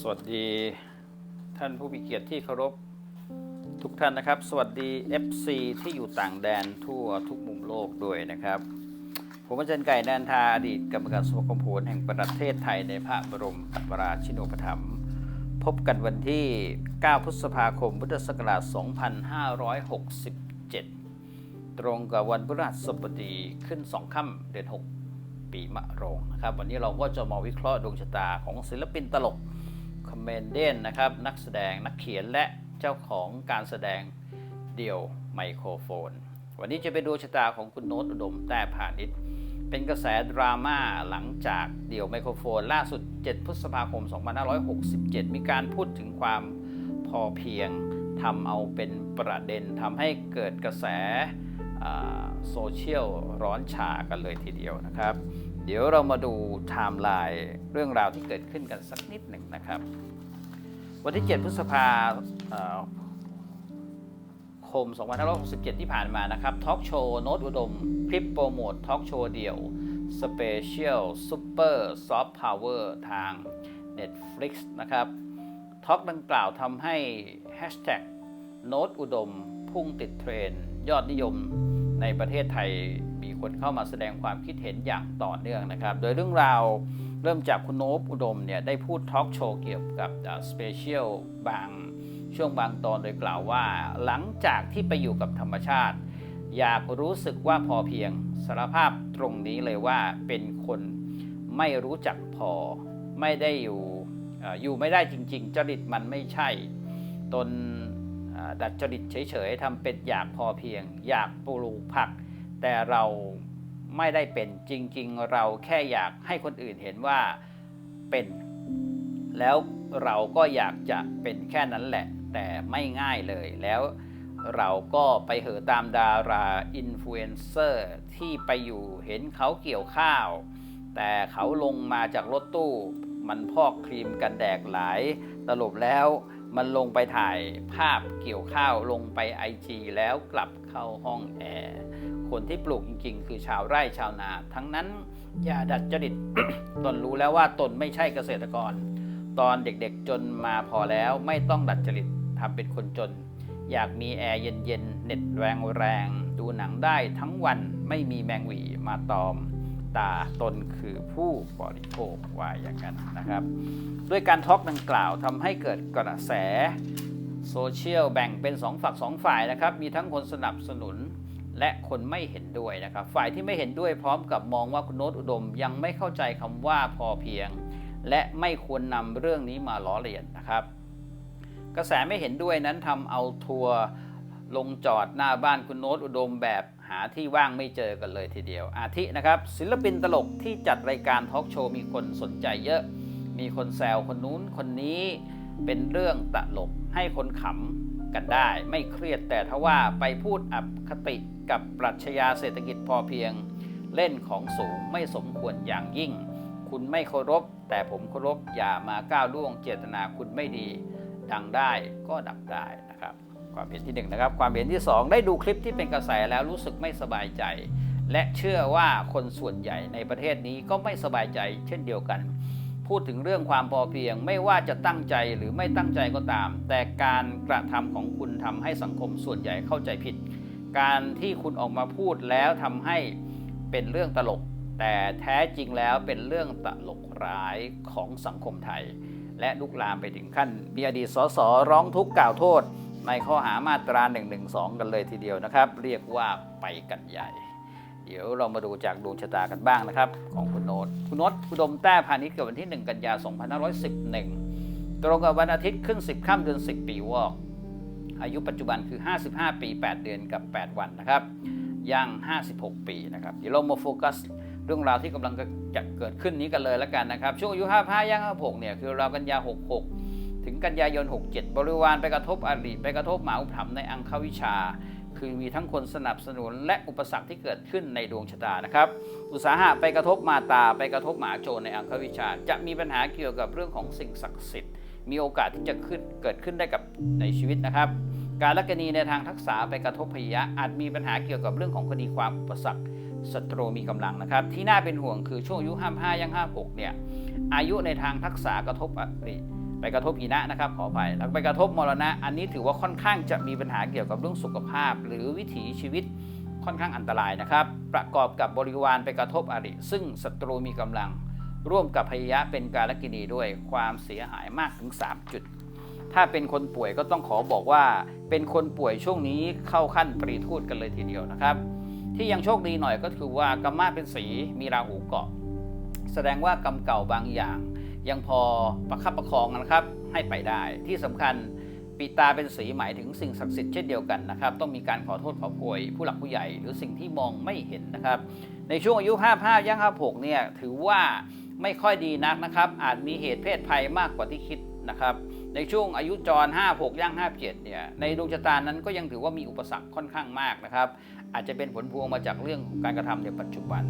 สวัสดีท่านผู้มีเกียรติที่เคารพทุกท่านนะครับ สวัสดี FC ที่อยู่ต่างแดนทั่วทุกมุมโลกด้วยนะครับ ผมอาจารย์ไก่นันทาอดีตกรรมการสมาคมโหรแห่งประเทศไทยในพระบรมราชินูปถัมภ์พบกันวันที่ 9 พฤษภาคม พุทธศักราช 2567 ตรงกับวันพฤหัสบดีขึ้น 2 ค่ำเดือน 6 ปีมะโรงนะครับ วันนี้เราก็จะมาวิเคราะห์ดวงชะตาของศิลปินตลก เมนเดนนะครับ นักแสดงนักเขียนและเจ้าของการแสดงเดี่ยวไมโครโฟน วันนี้จะไปดูชะตาของคุณโน้ตอุดมแต้พาณิชย์เป็นกระแสดราม่าหลังจากเดี่ยวไมโครโฟน ล่าสุด 7 พฤษภาคม 2567 มีการพูดถึงความพอเพียงทำเอาเป็นประเด็นทำให้เกิดกระแสโซเชียลร้อนฉากันเลยทีเดียวนะครับ เดี๋ยวเรามาดูไทม์ไลน์เรื่องราวที่เกิดขึ้นกันสักนิดหนึ่งนะครับ วันที่ 7 พฤษภาคม 2567 ที่ผ่านมานะครับทอล์กโชว์โน้ตอุดม คลิปโปรโมททอล์กโชว์เดี่ยวสเปเชียลซูเปอร์ซอฟต์พาวเวอร์ทาง Netflix นะครับทอล์กดังกล่าวทำให้แฮชแท็กโน้ตอุดม พุ่งติดเทรนด์ยอดนิยมในประเทศไทย คนเข้ามาแสดงความคิดเห็นอย่างต่อเนื่องนะครับ โดยเรื่องราวเริ่มจากคุณโนบอุดมเนี่ยได้พูดทอล์กโชว์เกี่ยวกับสเปเชียลบางช่วงบางตอนโดยกล่าวว่า หลังจากที่ไปอยู่กับธรรมชาติ อยากรู้สึกว่าพอเพียงสารภาพตรงนี้เลยว่าเป็นคนไม่รู้จักพอไม่ได้อยู่อยู่ไม่ได้จริง ๆ จริตมันไม่ใช่ ตนดัดจริตเฉยๆทำเป็นอยากพอเพียง อยากปลูกผัก แต่เราไม่ได้เป็นจริง ๆ เราแค่อยากให้คนอื่นเห็นว่าเป็น แล้วเราก็อยากจะเป็นแค่นั้นแหละ แต่ไม่ง่ายเลยแล้วเราก็ไปเหอตามดาราอินฟลูเอนเซอร์ที่ไปอยู่เห็นเขาเกี่ยวข้าว แต่เขาลงมาจากรถตู้ มันพอกครีมกันแดกหลายสรุปแล้วมันลงไปถ่ายภาพเกี่ยวข้าวลงไปไอจีแล้วกลับเข้าห้องแอร์ คนที่ปลูกจริง ๆ คือชาวไร่ชาวนา ทั้งนั้นอย่าดัดจริตตนรู้แล้วว่าตนไม่ใช่เกษตรกร ตอนเด็กๆจนมาพอแล้วไม่ต้องดัดจริตทำเป็นคนจน อยากมีแอร์เย็นๆเน็ตแรงแรงๆดูหนังได้ทั้งวันไม่มีแมงหวีมาตอมตาตนคือผู้บริโภคว่าอย่างนั้นนะครับ ด้วยการทอกดังกล่าวทำให้เกิดกระแสโซเชียลแบ่งเป็น 2 ฝัก 2 ฝ่ายนะครับ มีทั้งคนสนับสนุน และคนไม่เห็นด้วยนะครับ ฝ่ายที่ไม่เห็นด้วยพร้อมกับมองว่าคุณโน้ตอุดมยังไม่เข้าใจคำว่าพอเพียง และไม่ควรนำเรื่องนี้มาล้อเลียนนะครับ กระแสไม่เห็นด้วยนั้นทำเอาทัวร์ลงจอดหน้าบ้านคุณโน้ตอุดมแบบหาที่ว่างไม่เจอกันเลยทีเดียว อาทินะครับศิลปินตลกที่จัดรายการทอล์กโชว์มีคนสนใจเยอะ มีคนแซวคนนู้นคนนี้เป็นเรื่องตลกให้คนขำ กันได้ ไม่เครียดแต่ทว่าไปพูดอับคติกับปรัชญาเศรษฐกิจพอเพียง เล่นของสูงไม่สมควรอย่างยิ่ง คุณไม่เคารพ แต่ผมเคารพอย่ามาก้าวล่วงเจตนาคุณไม่ดี ดังได้ก็ดับได้นะครับ ความเห็นที่หนึ่งนะครับความเห็นที่สองได้ดูคลิปที่เป็นกระแสแล้วรู้สึกไม่สบายใจ และเชื่อว่าคนส่วนใหญ่ในประเทศนี้ก็ไม่สบายใจ เช่นเดียวกัน พูดถึงเรื่องความพอเพียง ไม่ว่าจะตั้งใจหรือไม่ตั้งใจก็ตาม แต่การกระทำของคุณทำให้สังคมส่วนใหญ่เข้าใจผิด การที่คุณออกมาพูดแล้วทำให้เป็นเรื่องตลก แต่แท้จริงแล้วเป็นเรื่องตลกร้ายของสังคมไทย และลุกลามไปถึงขั้นมีอดีตสสร้องทุกข์กล่าวโทษ ในข้อหามาตรา112กันเลยทีเดียวนะครับ เรียกว่าไปกันใหญ่ เดี๋ยวเรามาดูจากดวงชะตากันบ้างนะครับ ของคุณโนตคุณโนตอุณดมแต้พาณิชย์เกิดวันที่ 1 กันยา 2511 ตรงกับวันอาทิตย์ขึ้น 10 ค่ำเดือน 10 ปีวอก อายุปัจจุบันคือ 55 ปี 8 เดือนกับ 8 วันนะครับย่าง 56 ปีนะครับเดี๋ยวเรามาโฟกัสเรื่องราวที่กำลังจะเกิดขึ้นนี้กันเลยแล้วกันนะครับ ช่วงอายุ 55 ย่าง 56 เนี่ยคือราวกันยา 66 ถึงกันยายน 67 บริวารไปกระทบอริไปกระทบหมาอุปถัมภ์ในอังควิชา คือมีทั้งคนสนับสนุนและอุปสรรคที่เกิดขึ้นในดวงชะตานะครับ อุตสาหะไปกระทบมาตาไปกระทบหมาโจรในอังควิชา จะมีปัญหาเกี่ยวกับเรื่องของสิ่งศักดิ์สิทธิ์ มีโอกาสที่จะขึ้นเกิดขึ้นได้กับในชีวิตนะครับ การละกณีในทางทักษะไปกระทบพยะอาจมีปัญหาเกี่ยวกับเรื่องของคดีความอุปสรรคศัตรูมีกำลังนะครับ ที่น่าเป็นห่วงคือช่วงอายุ55ยัง56เนี่ยอายุในทางทักษะกระทบอริ ไปกระทบหินะนะครับขออภัยแล้วไปกระทบมรณะ อันนี้ถือว่าค่อนข้างจะมีปัญหาเกี่ยวกับเรื่องสุขภาพ หรือวิถีชีวิตค่อนข้างอันตรายนะครับ ประกอบกับบริวารไปกระทบอริ ซึ่งศัตรูมีกำลัง ร่วมกับพยยะเป็นการลกินีด้วยความเสียหายมากถึง 3 จุด ถ้าเป็นคนป่วยก็ต้องขอบอกว่า เป็นคนป่วยช่วงนี้เข้าขั้นตรีทูตกันเลยทีเดียวนะครับ ที่ยังโชคดีหน่อยก็คือว่ากรรมะเป็นสีมีราหูเกาะ แสดงว่ากรรมเก่าบางอย่าง ยังพอประคับประคองนะครับให้ไปได้ ที่สำคัญปีตาเป็นสีหมายถึงสิ่งศักดิ์สิทธิ์เช่นเดียวกันนะครับ ต้องมีการขอโทษขอโพยผู้หลักผู้ใหญ่หรือสิ่งที่มองไม่เห็นนะครับ ในช่วงอายุ 55ย่าง56เนี่ยถือว่าไม่ค่อยดีนักนะครับ อาจมีเหตุเพศภัยมากกว่าที่คิดนะครับ ในช่วงอายุจร 56ย่าง57เนี่ยในดวงชะตานั้นก็ยังถือว่ามีอุปสรรคค่อนข้างมากนะครับ อาจจะเป็นผลพวงมาจากเรื่องของการกระทำในปัจจุบัน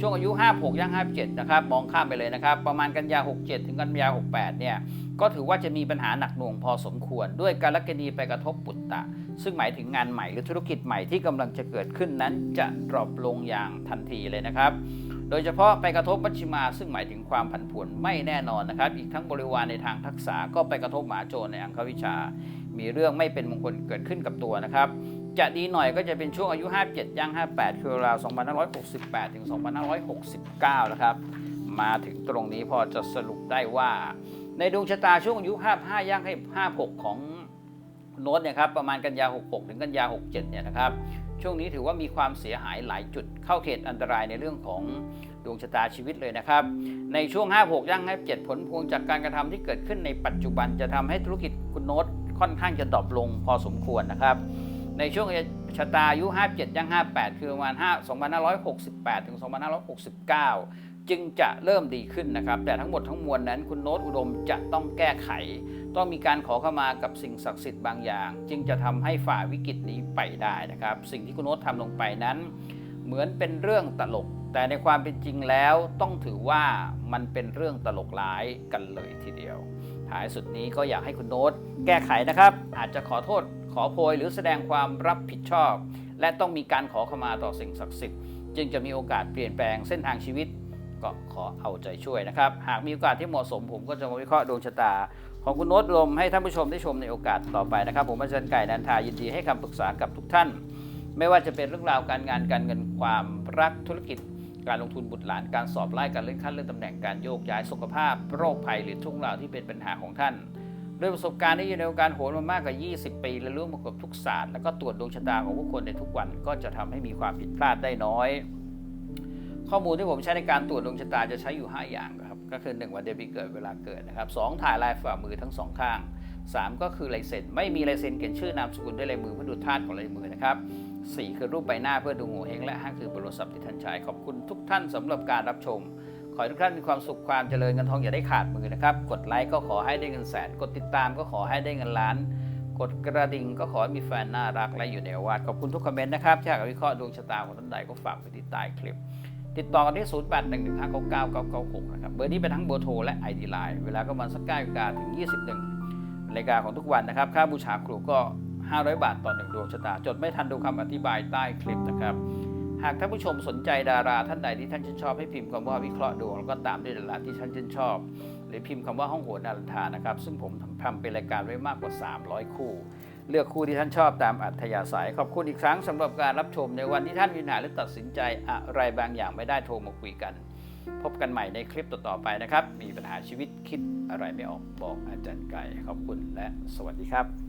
ช่วงอายุ 56ย่าง57 นะครับ มองข้ามไปเลยนะครับ ประมาณกันยา 67 ถึงกันยา 68 เนี่ย ก็ถือว่าจะมีปัญหาหนักหน่วงพอสมควร ด้วยการลักนีไปกระทบปุตตะ ซึ่งหมายถึงงานใหม่หรือธุรกิจใหม่ที่กำลังจะเกิดขึ้นนั้นจะดรอปลงอย่างทันทีเลยนะครับ โดยเฉพาะไปกระทบมัชชิมา ซึ่งหมายถึงความผันผวนไม่แน่นอนนะครับ อีกทั้งบริวารในทางทักษะก็ไปกระทบหมาโจรในอังควิชา มีเรื่องไม่เป็นมงคลเกิดขึ้นกับตัวนะครับ จะดีหน่อยก็จะเป็นช่วงอายุ 57ย่าง58 คือราว 2568 ถึง 2569 นะครับ มาถึงตรงนี้พอจะสรุปได้ว่า ในดวงชะตาช่วงอายุ 55ย่างให้56 ของโน้ตเนี่ยครับประมาณกันยา 66 ถึงกันยา 67 เนี่ยนะครับ ช่วงนี้ถือว่ามีความเสียหายหลายจุดเข้าเขตอันตรายในเรื่องของดวงชะตาชีวิตเลยนะครับ ในช่วง 56ย่าง57 ผลพวงจากการกระทำที่เกิดขึ้นในปัจจุบันจะทำให้ธุรกิจคุณโน้ตค่อนข้างจะดรอปลงพอสมควรนะครับ ในช่วงชะตาอายุ 57ย่าง58 คือประมาณ5 2568 ถึง 2569 จึงจะเริ่มดีขึ้นนะครับ แต่ทั้งหมดทั้งมวลนั้นคุณโน้ตอุดมจะต้องแก้ไข ต้องมีการขอเข้ามากับสิ่งศักดิ์สิทธิ์บางอย่าง จึงจะทำให้ฝ่าวิกฤตนี้ไปได้นะครับ สิ่งที่คุณโน้ตทำลงไปนั้น เหมือนเป็นเรื่องตลก แต่ในความเป็นจริงแล้วต้องถือว่ามันเป็นเรื่องตลกร้ายกันเลยทีเดียวท้ายสุดนี้ก็อยากให้คุณโน้ตแก้ไขนะครับ อาจจะขอโทษ ขอโพยหรือแสดงความรับผิดชอบ และต้องมีการขอขมาต่อสิ่งศักดิ์สิทธิ์จึงจะมีโอกาสเปลี่ยนแปลงเส้นทางชีวิต ก็ขอเอาใจช่วยนะครับ หากมีโอกาสที่เหมาะสมผมก็จะมาวิเคราะห์ดวงชะตา ของคุณโน้ตลมให้ท่านผู้ชมได้ชมในโอกาสต่อไปนะครับ ผมอาจารย์ไก่นันทายินดีให้คำปรึกษากับทุกท่าน ไม่ว่าจะเป็นเรื่องราวการงานการเงินความรักธุรกิจการลงทุนบุตรหลานการสอบไล่การเลื่อนขั้นเลื่อนตำแหน่งการโยกย้ายสุขภาพ โรคภัยหรือทุกเรื่งราวที่เป็นปัญหาของท่าน ด้วยประสบการณ์ที่อยู่ในวงการโหรมามากกว่า 20 ปี และรู้มากับทุกศาสตร์ แล้วก็ตรวจดวงชะตาของผู้คนในทุกวันก็จะทำให้มีความผิดพลาดได้น้อย ข้อมูลที่ผมใช้ในการตรวจดวงชะตาจะใช้อยู่ 5 อย่างครับก็คือ 1 วันเดือนปีเกิดเวลาเกิดนะครับสถ่ายลายฝ่ามือทั้งสองข้าง 3 ก็คือลายเซ็นไม่มีลายเซ็นเขียนชื่อนามสกุลด้วยลายมือเพื่อดูธาตุของลายมือนะครับ4คือรูปใบหน้าเพื่อดูโง่เฮงและ5คือเบอร์โทรศัพท์ที่ท่านใช้ขอบคุณทุกท่านสำหรับการรับชม ขอให้ทุกท่านมีความสุขความเจริญเงินทองอย่าได้ขาดมือนะครับ กดไลค์ก็ขอให้ได้เงินแสน กดติดตามก็ขอให้ได้เงินล้าน กดกระดิ่งก็ขอให้มีแฟนน่ารักและอยู่ในวาสขอบคุณทุกคอมเมนต์นะครับที่อยากวิเคราะห์ดวงชะตาของท่านใดก็ฝากไว้ที่ใต้คลิป ติดต่อกันที่ 0 8 1 1 5 9 9 9 9 6นะครับเบอร์นี้เป็นทั้งเบอร์โทรและ ID Line เวลาก็ประมาณสัก9นาฬิกาถึง 21นาฬิกาของทุกวันนะครับค่าบูชาครูก็ 500 บาทต่อหนึ่งดวงชะตา จดไม่ทันดูคำอธิบายใต้คลิปนะครับ หากท่านผู้ชมสนใจดาราท่านใดที่ท่านชื่นชอบให้พิมพ์คำว่าวิเคราะห์ดวงแล้วก็ตามด้วยดาราที่ท่านชื่นชอบ หรือพิมพ์คำว่าห้องโหรานันทานะครับ ซึ่งผมทำเป็นรายการไว้มากกว่า 300 คู่ เลือกคู่ที่ท่านชอบตามอัธยาศัย ขอบคุณอีกครั้งสำหรับการรับชมในวันที่ท่านมีปัญหาหรือตัดสินใจอะไรบางอย่างไม่ได้โทรมาคุยกัน พบกันใหม่ในคลิปต่อๆไปนะครับ มีปัญหาชีวิตคิดอะไรไม่ออกบอกอาจารย์ไก่ขอบคุณและสวัสดีครับ